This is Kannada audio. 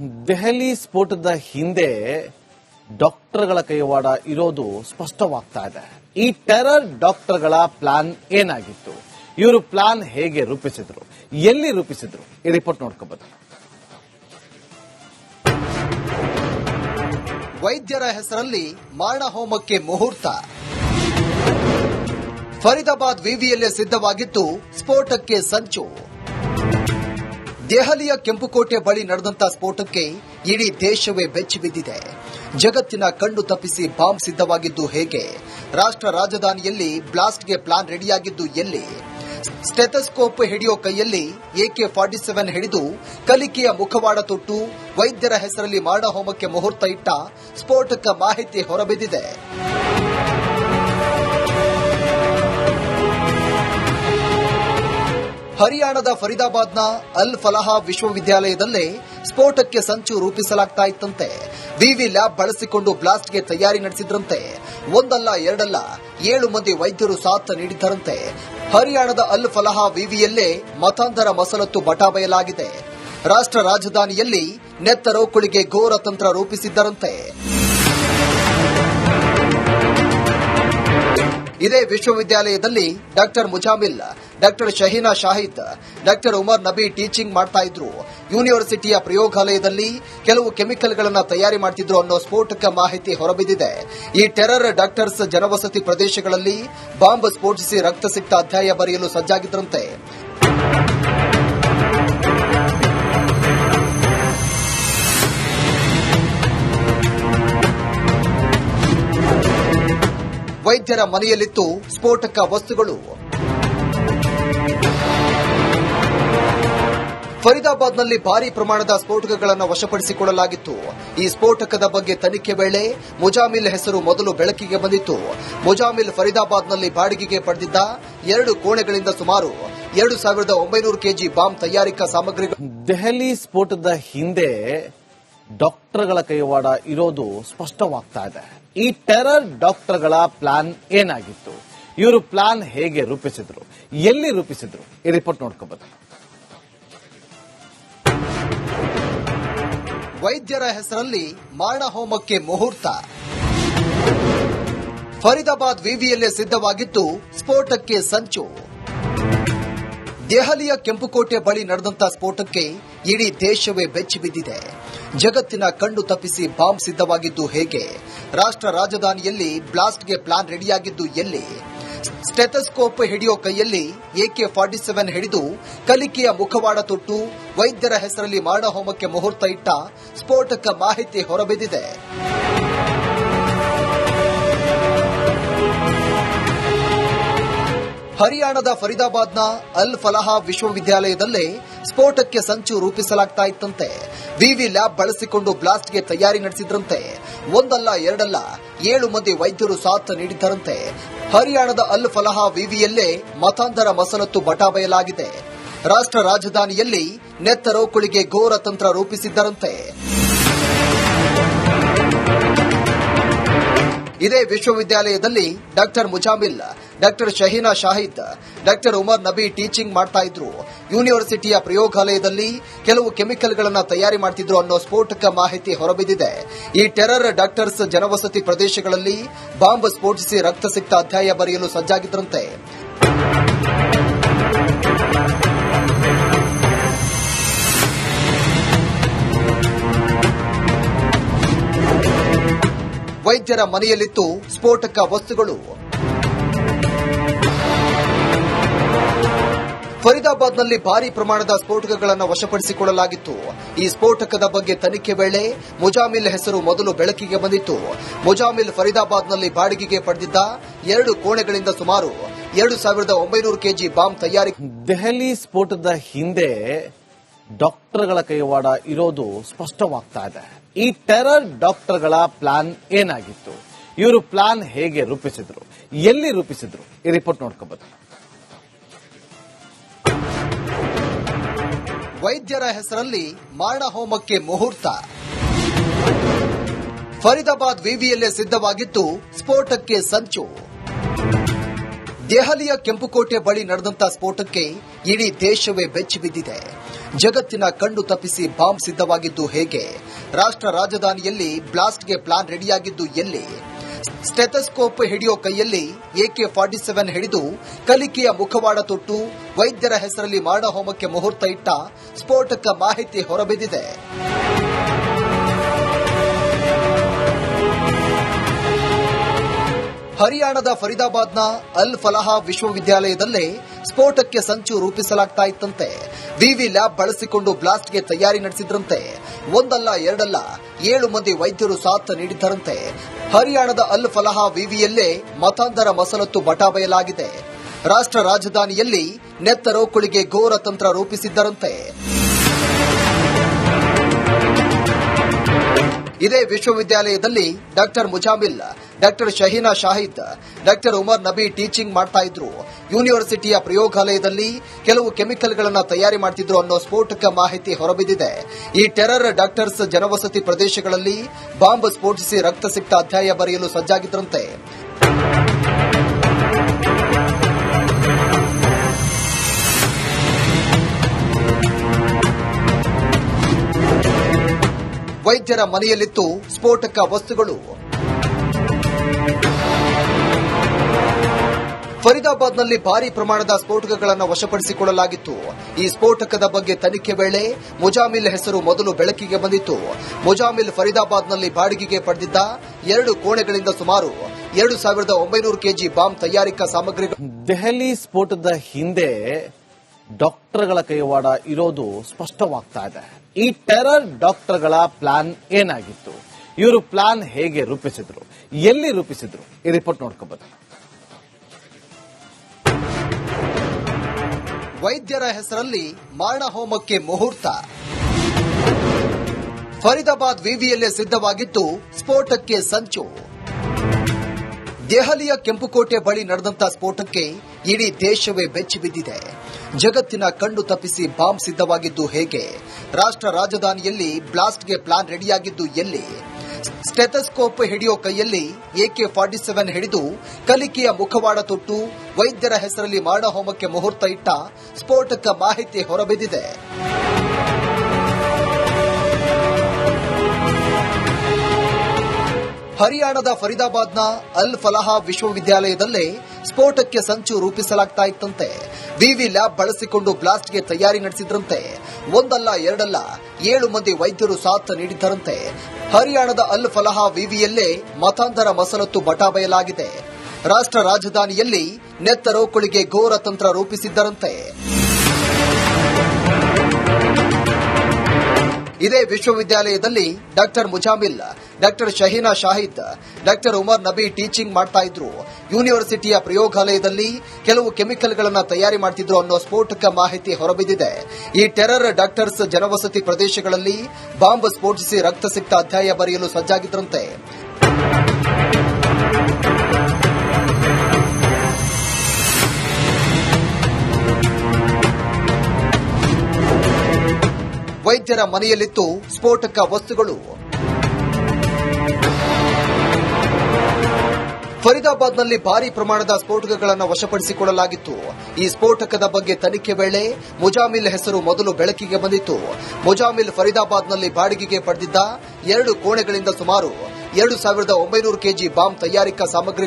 ದೆಹಲಿ ಸ್ಫೋಟದ ಹಿಂದೆ ಡಾಕ್ಟರ್ಗಳ ಕೈವಾಡ ಇರೋದು ಸ್ಪಷ್ಟವಾಗ್ತಾ ಇದೆ. ಈ ಟೆರರ್ ಡಾಕ್ಟರ್ಗಳ ಪ್ಲಾನ್ ಏನಾಗಿತ್ತು? ಇವರು ಪ್ಲಾನ್ ಹೇಗೆ ರೂಪಿಸಿದ್ರು? ಎಲ್ಲಿ ರೂಪಿಸಿದ್ರು? ಈ ರಿಪೋರ್ಟ್ ನೋಡ್ಕೋಬಹುದು ವೈದ್ಯರ ಹೆಸರಲ್ಲಿ ಮಾರಣ ಹೋಮಕ್ಕೆ ಮುಹೂರ್ತ. ಫರೀದಾಬಾದ್ ವಿವಿಯಲ್ಲೇ ಸಿದ್ಧವಾಗಿತ್ತು ಸ್ಫೋಟಕ್ಕೆ ಸಂಚು. ದೆಹಲಿಯ ಕೆಂಪುಕೋಟೆ ಬಳಿ ನಡೆದಂತಹ ಸ್ಫೋಟಕ್ಕೆ ಇಡೀ ದೇಶವೇ ಬೆಚ್ಚಿ ಬಿದ್ದಿದೆ. ಜಗತ್ತಿನ ಕಣ್ಣು ತಪ್ಪಿಸಿ ಬಾಂಬ್ ಸಿದ್ಧವಾಗಿದ್ದು ಹೇಗೆ? ರಾಷ್ಟ್ರ ರಾಜಧಾನಿಯಲ್ಲಿ ಬ್ಲಾಸ್ಟ್ಗೆ ಪ್ಲಾನ್ ರೆಡಿಯಾಗಿದ್ದು ಎಲ್ಲಿ? ಸ್ಟೆಥಸ್ಕೋಪ್ ಹಿಡಿಯೋ ಕೈಯಲ್ಲಿ ಎಕೆ ಫಾರ್ಟಿ ಸೆವೆನ್ ಹಿಡಿದು ಕಲಿಕೆಯ ಮುಖವಾಡ ತೊಟ್ಟು ವೈದ್ಯರ ಹೆಸರಲ್ಲಿ ಮಾರಣ ಹೋಮಕ್ಕೆ ಮುಹೂರ್ತ ಇಟ್ಟ ಸ್ಫೋಟಕ ಮಾಹಿತಿ ಹೊರಬಿದ್ದಿದೆ. ಹರಿಯಾಣದ ಫರೀದಾಬಾದ್ನ ಅಲ್ ಫಲಹಾ ವಿಶ್ವವಿದ್ಯಾಲಯದಲ್ಲೇ ಸ್ಫೋಟಕ್ಕೆ ಸಂಚು ರೂಪಿಸಲಾಗ್ತಾ ಇತ್ತಂತೆ ವಿವಿ ಲ್ಯಾಬ್ ಬಳಸಿಕೊಂಡು ಬ್ಲಾಸ್ಟ್ಗೆ ತಯಾರಿ ನಡೆಸಿದ್ರಂತೆ. ಒಂದಲ್ಲ, ಎರಡಲ್ಲ, ಏಳು ಮಂದಿ ವೈದ್ಯರು ಸಾಥ್ ನೀಡಿದ್ದರಂತೆ. ಹರಿಯಾಣದ ಅಲ್ ಫಲಹಾ ವಿವಿಯಲ್ಲೇ ಮತಾಂತರ ಮಸಲತ್ತು ಬಟಾಬಯಲಾಗಿದೆ ರಾಷ್ಟ್ರ ರಾಜಧಾನಿಯಲ್ಲಿ ನೆತ್ತರೋಕುಳಿಗೆ ಘೋರ ತಂತ್ರ ರೂಪಿಸಿದ್ದರಂತೆ. ಇದೇ ವಿಶ್ವವಿದ್ಯಾಲಯದಲ್ಲಿ doctor Muzammil, doctor Shaheena Shahid, doctor Umar Nabi teaching ಮಾಡ್ತಾ ಇದ್ರು. ಯೂನಿವರ್ಸಿಟಿಯ ಪ್ರಯೋಗಾಲಯದಲ್ಲಿ ಕೆಲವು ಕೆಮಿಕಲ್ಗಳನ್ನು ತಯಾರಿ ಮಾಡ್ತಿದ್ರು ಅನ್ನೋ ಸ್ಫೋಟಕ ಮಾಹಿತಿ ಹೊರಬಿದ್ದಿದೆ. ಈ ಟೆರರ್ ಡಾಕ್ಟರ್ಸ್ ಜನವಸತಿ ಪ್ರದೇಶಗಳಲ್ಲಿ ಬಾಂಬ್ ಸ್ಫೋಟಿಸಿ ರಕ್ತ ಸಿಕ್ತ ಅಧ್ಯಾಯ ಬರೆಯಲು ಸಜ್ಜಾಗಿದ್ರಂತೆ. ವೈದ್ಯರ ಮನೆಯಲ್ಲಿತ್ತು ಸ್ಫೋಟಕ ವಸ್ತುಗಳು. ಫರೀದಾಬಾದ್ನಲ್ಲಿ ಭಾರಿ ಪ್ರಮಾಣದ ಸ್ಫೋಟಕಗಳನ್ನು ವಶಪಡಿಸಿಕೊಳ್ಳಲಾಗಿತ್ತು. ಈ ಸ್ಫೋಟಕದ ಬಗ್ಗೆ ತನಿಖೆ ವೇಳೆ ಮುಜಾಮಿಲ್ ಹೆಸರು ಮೊದಲು ಬೆಳಕಿಗೆ ಬಂದಿತ್ತು. ಮುಜಾಮಿಲ್ ಫರೀದಾಬಾದ್ನಲ್ಲಿ ಬಾಡಿಗೆಗೆ ಪಡೆದಿದ್ದ ಎರಡು ಕೋಣೆಗಳಿಂದ ಸುಮಾರು ಎರಡು ಸಾವಿರದ ಒಂಬೈನೂರು ಕೆಜಿ ಬಾಂಬ್ ತಯಾರಿಕಾ ಸಾಮಗ್ರಿಗಳು. ದೆಹಲಿ ಸ್ಫೋಟದ ಹಿಂದೆ ಡಾಕ್ಟರ್ಗಳ ಕೈವಾಡ ಇರೋದು ಸ್ಪಷ್ಟವಾಗ್ತಾ ಇದೆ. ಈ ಟೆರರ್ ಡಾಕ್ಟರ್ಗಳ ಪ್ಲಾನ್ ಏನಾಗಿತ್ತು? ಇವರು ಪ್ಲಾನ್ ಹೇಗೆ ರೂಪಿಸಿದ್ರು? ಎಲ್ಲಿ ರೂಪಿಸಿದ್ರು? ಈ ರಿಪೋರ್ಟ್ ನೋಡ್ಕೋಬಹುದು ವೈದ್ಯರ ಹೆಸರಲ್ಲಿ ಮಾರಣ ಹೋಮಕ್ಕೆ ಮುಹೂರ್ತ. ಫರೀದಾಬಾದ್ ವಿವಿಯಲ್ಲೇ ಸಿದ್ಧವಾಗಿತ್ತು ಸ್ಫೋಟಕ್ಕೆ ಸಂಚು. ದೆಹಲಿಯ ಕೆಂಪುಕೋಟೆ ಬಳಿ ನಡೆದಂತ ಸ್ಫೋಟಕ್ಕೆ ಇಡೀ ದೇಶವೇ ಬೆಚ್ಚಿ ಬಿದ್ದಿದೆ ಜಗತ್ತಿನ ಕಣ್ಣು ತಪ್ಪಿಸಿ ಬಾಂಬ್ ಸಿದ್ಧವಾಗಿದ್ದು ಹೇಗೆ? ರಾಷ್ಟ್ರ ರಾಜಧಾನಿಯಲ್ಲಿ ಬ್ಲಾಸ್ಟ್ಗೆ ಪ್ಲಾನ್ ರೆಡಿಯಾಗಿದ್ದು ಎಲ್ಲಿ? ಸ್ಟೆಥಸ್ಕೋಪ್ ಹಿಡಿಯೋ ಕೈಯಲ್ಲಿ ಎಕೆ ಫಾರ್ಟಿ ಸೆವೆನ್ ಹಿಡಿದು ಕಲಿಕೆಯ ಮುಖವಾಡ ತೊಟ್ಟು ವೈದ್ಯರ ಹೆಸರಲ್ಲಿ ಮಾರಣ ಹೋಮಕ್ಕೆ ಮುಹೂರ್ತ ಇಟ್ಟ ಸ್ಫೋಟಕ ಮಾಹಿತಿ ಹೊರಬಿದ್ದಿದೆ. ಹರಿಯಾಣದ ಫರೀದಾಬಾದ್ನ ಅಲ್ ಫಲಹಾ ವಿಶ್ವವಿದ್ಯಾಲಯದಲ್ಲೇ ಸ್ಫೋಟಕ್ಕೆ ಸಂಚು ರೂಪಿಸಲಾಗ್ತಾ ಇತ್ತಂತೆ. ವಿವಿ ಲ್ಯಾಬ್ ಬಳಸಿಕೊಂಡು ಬ್ಲಾಸ್ಟ್ಗೆ ತಯಾರಿ ನಡೆಸಿದ್ರಂತೆ. ಒಂದಲ್ಲ, ಎರಡಲ್ಲ, ಏಳು ಮಂದಿ ವೈದ್ಯರು ಸಾಥ್ ನೀಡಿದ್ದರಂತೆ. ಹರಿಯಾಣದ ಅಲ್ ಫಲಹಾ ವಿವಿಯಲ್ಲೇ ಮತಾಂತರ ಮಸಲತ್ತು ಬಟಾಬಯಲಾಗಿದೆ ರಾಷ್ಟ್ರ ರಾಜಧಾನಿಯಲ್ಲಿ ನೆತ್ತರೋಕುಳಿಗೆ ಘೋರ ತಂತ್ರ ರೂಪಿಸಿದ್ದರಂತೆ. ಇದೇ ವಿಶ್ವವಿದ್ಯಾಲಯದಲ್ಲಿ doctor Muzammil, doctor Shaheena Shahid, doctor Umar Nabi teaching ಮಾಡ್ತಾ ಇದ್ರು. ಯೂನಿವರ್ಸಿಟಿಯ ಪ್ರಯೋಗಾಲಯದಲ್ಲಿ ಕೆಲವು ಕೆಮಿಕಲ್ಗಳನ್ನು ತಯಾರಿ ಮಾಡ್ತಿದ್ರು ಅನ್ನೋ ಸ್ಫೋಟಕ ಮಾಹಿತಿ ಹೊರಬಿದ್ದಿದೆ. ಈ ಟೆರರ್ ಡಾಕ್ಟರ್ಸ್ ಜನವಸತಿ ಪ್ರದೇಶಗಳಲ್ಲಿ ಬಾಂಬ್ ಸ್ಫೋಟಿಸಿ ರಕ್ತ ಸಿಕ್ತ ಅಧ್ಯಾಯ ಬರೆಯಲು ಸಜ್ಜಾಗಿದ್ರಂತೆ. ವೈದ್ಯರ ಮನೆಯಲ್ಲಿತ್ತು ಸ್ಫೋಟಕ ವಸ್ತುಗಳು. ಫರೀದಾಬಾದ್ನಲ್ಲಿ ಭಾರಿ ಪ್ರಮಾಣದ ಸ್ಫೋಟಕಗಳನ್ನು ವಶಪಡಿಸಿಕೊಳ್ಳಲಾಗಿತ್ತು. ಈ ಸ್ಫೋಟಕದ ಬಗ್ಗೆ ತನಿಖೆ ವೇಳೆ ಮುಜಾಮಿಲ್ ಹೆಸರು ಮೊದಲು ಬೆಳಕಿಗೆ ಬಂದಿತ್ತು. ಮುಜಾಮಿಲ್ ಫರೀದಾಬಾದ್ನಲ್ಲಿ ಬಾಡಿಗೆಗೆ ಪಡೆದಿದ್ದ ಎರಡು ಕೋಣೆಗಳಿಂದ ಸುಮಾರು ಎರಡು ಸಾವಿರದ ಒಂಬೈನೂರು ಕೆಜಿ ಬಾಂಬ್ ತಯಾರಿ ದೆಹಲಿ ಸ್ಫೋಟದ ಹಿಂದೆ ಡಾಕ್ಟರ್ಗಳ ಕೈವಾಡ ಇರೋದು ಸ್ಪಷ್ಟವಾಗ್ತಾ ಇದೆ. ಈ ಟೆರರ್ ಡಾಕ್ಟರ್ಗಳ ಪ್ಲಾನ್ ಏನಾಗಿತ್ತು? ಇವರು ಪ್ಲಾನ್ ಹೇಗೆ ರೂಪಿಸಿದ್ರು? ಎಲ್ಲಿ ರೂಪಿಸಿದ್ರು? ಈ ರಿಪೋರ್ಟ್ ನೋಡ್ಕೋಬಹುದು ವೈದ್ಯರ ಹೆಸರಲ್ಲಿ ಮಾರಣ ಹೋಮಕ್ಕೆ ಮುಹೂರ್ತ. ಫರೀದಾಬಾದ್ ವಿವಿಯಲ್ಲೇ ಸಿದ್ಧವಾಗಿತ್ತು ಸ್ಫೋಟಕ್ಕೆ ಸಂಚು. ದೆಹಲಿಯ ಕೆಂಪುಕೋಟೆ ಬಳಿ ನಡೆದಂತ ಸ್ಫೋಟಕ್ಕೆ ಇಡೀ ದೇಶವೇ ಬೆಚ್ಚಿ ಬಿದ್ದಿದೆ ಜಗತ್ತಿನ ಕಣ್ಣು ತಪ್ಪಿಸಿ ಬಾಂಬ್ ಸಿದ್ಧವಾಗಿದ್ದು ಹೇಗೆ? ರಾಷ್ಟ್ರ ರಾಜಧಾನಿಯಲ್ಲಿ ಬ್ಲಾಸ್ಟ್ಗೆ ಪ್ಲಾನ್ ರೆಡಿಯಾಗಿದ್ದು ಎಲ್ಲಿ? ಸ್ಟೆಥಸ್ಕೋಪ್ ಹಿಡಿಯೋ ಕೈಯಲ್ಲಿ ಎಕೆ ಫಾರ್ಟಿ ಸೆವೆನ್ ಹಿಡಿದು ಕಲಿಕೆಯ ಮುಖವಾಡ ತೊಟ್ಟು ವೈದ್ಯರ ಹೆಸರಲ್ಲಿ ಮಾರಣಹೋಮಕ್ಕೆ ಮುಹೂರ್ತ ಇಟ್ಟ ಸ್ಫೋಟಕ ಮಾಹಿತಿ ಹೊರಬಿದ್ದಿದೆ. ಹರಿಯಾಣದ ಫರೀದಾಬಾದ್ನ ಅಲ್ ಫಲಹಾ ವಿಶ್ವವಿದ್ಯಾಲಯದಲ್ಲೇ ಸ್ಫೋಟಕ್ಕೆ ಸಂಚು ರೂಪಿಸಲಾಗ್ತಾ ಇತ್ತಂತೆ ವಿವಿ ಲ್ಯಾಬ್ ಬಳಸಿಕೊಂಡು ಬ್ಲಾಸ್ಟ್ಗೆ ತಯಾರಿ ನಡೆಸಿದ್ರಂತೆ. ಒಂದಲ್ಲ, ಎರಡಲ್ಲ, ಏಳು ಮಂದಿ ವೈದ್ಯರು ಸಾಥ್ ನೀಡಿದ್ದರಂತೆ. ಹರಿಯಾಣದ ಅಲ್ ಫಲಹಾ ವಿವಿಯಲ್ಲೇ ಮತಾಂತರ ಮಸಲತ್ತು ಬಟಾಬಯಲಾಗಿದೆ ರಾಷ್ಟ್ರ ರಾಜಧಾನಿಯಲ್ಲಿ ನೆತ್ತರೋಕುಳಿಗೆ ಘೋರ ತಂತ್ರ ರೂಪಿಸಿದ್ದರಂತೆ. ಇದೇ ವಿಶ್ವವಿದ್ಯಾಲಯದಲ್ಲಿ doctor Muzammil, doctor Shaheena Shahid, doctor Umar Nabi teaching ಮಾಡ್ತಾ ಇದ್ರು. ಯೂನಿವರ್ಸಿಟಿಯ ಪ್ರಯೋಗಾಲಯದಲ್ಲಿ ಕೆಲವು ಕೆಮಿಕಲ್ಗಳನ್ನು ತಯಾರಿ ಮಾಡ್ತಿದ್ರು ಅನ್ನೋ ಸ್ಫೋಟಕ ಮಾಹಿತಿ ಹೊರಬಿದ್ದಿದೆ. ಈ ಟೆರರ್ ಡಾಕ್ಟರ್ಸ್ ಜನವಸತಿ ಪ್ರದೇಶಗಳಲ್ಲಿ ಬಾಂಬ್ ಸ್ಫೋಟಿಸಿ ರಕ್ತ ಸಿಕ್ತ ಅಧ್ಯಾಯ ಬರೆಯಲು ಸಜ್ಜಾಗಿದ್ರಂತೆ. ವೈದ್ಯರ ಮನೆಯಲ್ಲಿತ್ತು ಸ್ಫೋಟಕ ವಸ್ತುಗಳು. ಫರೀದಾಬಾದ್ನಲ್ಲಿ ಭಾರಿ ಪ್ರಮಾಣದ ಸ್ಫೋಟಕಗಳನ್ನು ವಶಪಡಿಸಿಕೊಳ್ಳಲಾಗಿತ್ತು. ಈ ಸ್ಫೋಟಕದ ಬಗ್ಗೆ ತನಿಖೆ ವೇಳೆ ಮುಜಾಮಿಲ್ ಹೆಸರು ಮೊದಲು ಬೆಳಕಿಗೆ ಬಂದಿತ್ತು. ಮುಜಾಮಿಲ್ ಫರೀದಾಬಾದ್ನಲ್ಲಿ ಬಾಡಿಗೆಗೆ ಪಡೆದಿದ್ದ ಎರಡು ಕೋಣೆಗಳಿಂದ ಸುಮಾರು ಎರಡು ಸಾವಿರದ ಒಂಬೈನೂರು ಕೆಜಿ ಬಾಂಬ್ ತಯಾರಿಕಾ ಸಾಮಗ್ರಿಗಳು. ದೆಹಲಿ ಸ್ಫೋಟದ ಹಿಂದೆ ಡಾಕ್ಟರ್ಗಳ ಕೈವಾಡ ಇರೋದು ಸ್ಪಷ್ಟವಾಗ್ತಾ ಇದೆ. ಈ ಟೆರರ್ ಡಾಕ್ಟರ್ಗಳ ಪ್ಲಾನ್ ಏನಾಗಿತ್ತು? ಇವರು ಪ್ಲಾನ್ ಹೇಗೆ ರೂಪಿಸಿದ್ರು? ಎಲ್ಲಿ ರೂಪಿಸಿದ್ರು? ಈ ರಿಪೋರ್ಟ್ ನೋಡ್ಕೋಬಹುದು ವೈದ್ಯರ ಹೆಸರಲ್ಲಿ ಮಾರಣಹೋಮಕ್ಕೆ ಮುಹೂರ್ತ. ಫರೀದಾಬಾದ್ ವಿವಿಯಲ್ಲೇ ಸಿದ್ಧವಾಗಿದ್ದು ಸ್ಫೋಟಕ್ಕೆ ಸಂಚು. ದೆಹಲಿಯ ಕೆಂಪುಕೋಟೆ ಬಳಿ ನಡೆದಂತ ಸ್ಫೋಟಕ್ಕೆ ಇಡೀ ದೇಶವೇ ಬೆಚ್ಚಿ ಬಿದ್ದಿದೆ ಜಗತ್ತಿನ ಕಣ್ಣು ತಪ್ಪಿಸಿ ಬಾಂಬ್ ಸಿದ್ಧವಾಗಿದ್ದು ಹೇಗೆ? ರಾಷ್ಟ್ರ ರಾಜಧಾನಿಯಲ್ಲಿ ಬ್ಲಾಸ್ಟ್ಗೆ ಪ್ಲಾನ್ ರೆಡಿಯಾಗಿದ್ದು ಎಲ್ಲಿ? ಸ್ಟೆಥಸ್ಕೋಪ್ ಹಿಡಿಯೋ ಕೈಯಲ್ಲಿ ಎಕೆ ಫಾರ್ಟಿ ಸೆವೆನ್ ಹಿಡಿದು ಕಲಿಕೆಯ ಮುಖವಾಡ ತೊಟ್ಟು ವೈದ್ಯರ ಹೆಸರಲ್ಲಿ ಮಾರಣಹೋಮಕ್ಕೆ ಮುಹೂರ್ತ ಇಟ್ಟ ಸ್ಫೋಟಕ ಮಾಹಿತಿ ಹೊರಬಿದ್ದಿದೆ. ಹರಿಯಾಣದ ಫರೀದಾಬಾದ್ನ ಅಲ್ ಫಲಹಾ ವಿಶ್ವವಿದ್ಯಾಲಯದಲ್ಲೇ ಸ್ಫೋಟಕ್ಕೆ ಸಂಚು ರೂಪಿಸಲಾಗ್ತಾ ಇತ್ತಂತೆ ವಿವಿ ಲ್ಯಾಬ್ ಬಳಸಿಕೊಂಡು ಬ್ಲಾಸ್ಟ್ಗೆ ತಯಾರಿ ನಡೆಸಿದ್ರಂತೆ. ಒಂದಲ್ಲ, ಎರಡಲ್ಲ, ಏಳು ಮಂದಿ ವೈದ್ಯರು ಸಾಥ್ ನೀಡಿದ್ದರಂತೆ. ಹರಿಯಾಣದ ಅಲ್ ಫಲಹಾ ವಿವಿಯಲ್ಲೇ ಮತಾಂತರ ಮಸಲತ್ತು ಬಟಾಬಯಲಾಗಿದೆ ರಾಷ್ಟ್ರ ರಾಜಧಾನಿಯಲ್ಲಿ ನೆತ್ತರೋಕುಳಿಗೆ ಘೋರ ತಂತ್ರ ರೂಪಿಸಿದ್ದರಂತೆ. ಇದೇ ವಿಶ್ವವಿದ್ಯಾಲಯದಲ್ಲಿ doctor Muzammil, doctor Shaheena Shahid, doctor Umar Nabi teaching ಮಾಡ್ತಾ ಇದ್ರು. ಯೂನಿವರ್ಸಿಟಿಯ ಪ್ರಯೋಗಾಲಯದಲ್ಲಿ ಕೆಲವು ಕೆಮಿಕಲ್ಗಳನ್ನು ತಯಾರಿ ಮಾಡ್ತಿದ್ರು ಅನ್ನೋ ಸ್ಫೋಟಕ ಮಾಹಿತಿ ಹೊರಬಿದ್ದಿದೆ. ಈ ಟೆರರ್ ಡಾಕ್ಟರ್ಸ್ ಜನವಸತಿ ಪ್ರದೇಶಗಳಲ್ಲಿ ಬಾಂಬ್ ಸ್ಫೋಟಿಸಿ ರಕ್ತ ಸಿಕ್ತ ಅಧ್ಯಾಯ ಬರೆಯಲು ಸಜ್ಜಾಗಿದ್ರಂತೆ. ವೈದ್ಯರ ಮನೆಯಲ್ಲಿತ್ತು ಸ್ಫೋಟಕ ವಸ್ತುಗಳು. ಫರೀದಾಬಾದ್ನಲ್ಲಿ ಭಾರಿ ಪ್ರಮಾಣದ ಸ್ಫೋಟಕಗಳನ್ನು ವಶಪಡಿಸಿಕೊಳ್ಳಲಾಗಿತ್ತು. ಈ ಸ್ಫೋಟಕದ ಬಗ್ಗೆ ತನಿಖೆ ವೇಳೆ ಮುಜಾಮಿಲ್ ಹೆಸರು ಮೊದಲು ಬೆಳಕಿಗೆ ಬಂದಿತ್ತು. ಮುಜಾಮಿಲ್ ಫರೀದಾಬಾದ್ನಲ್ಲಿ ಬಾಡಿಗೆಗೆ ಪಡೆದಿದ್ದ ಎರಡು ಕೋಣೆಗಳಿಂದ ಸುಮಾರು ಎರಡು ಸಾವಿರದ ಒಂಬೈನೂರು ಕೆಜಿ ಬಾಂಬ್ ತಯಾರಿಕಾ ಸಾಮಗ್ರಿ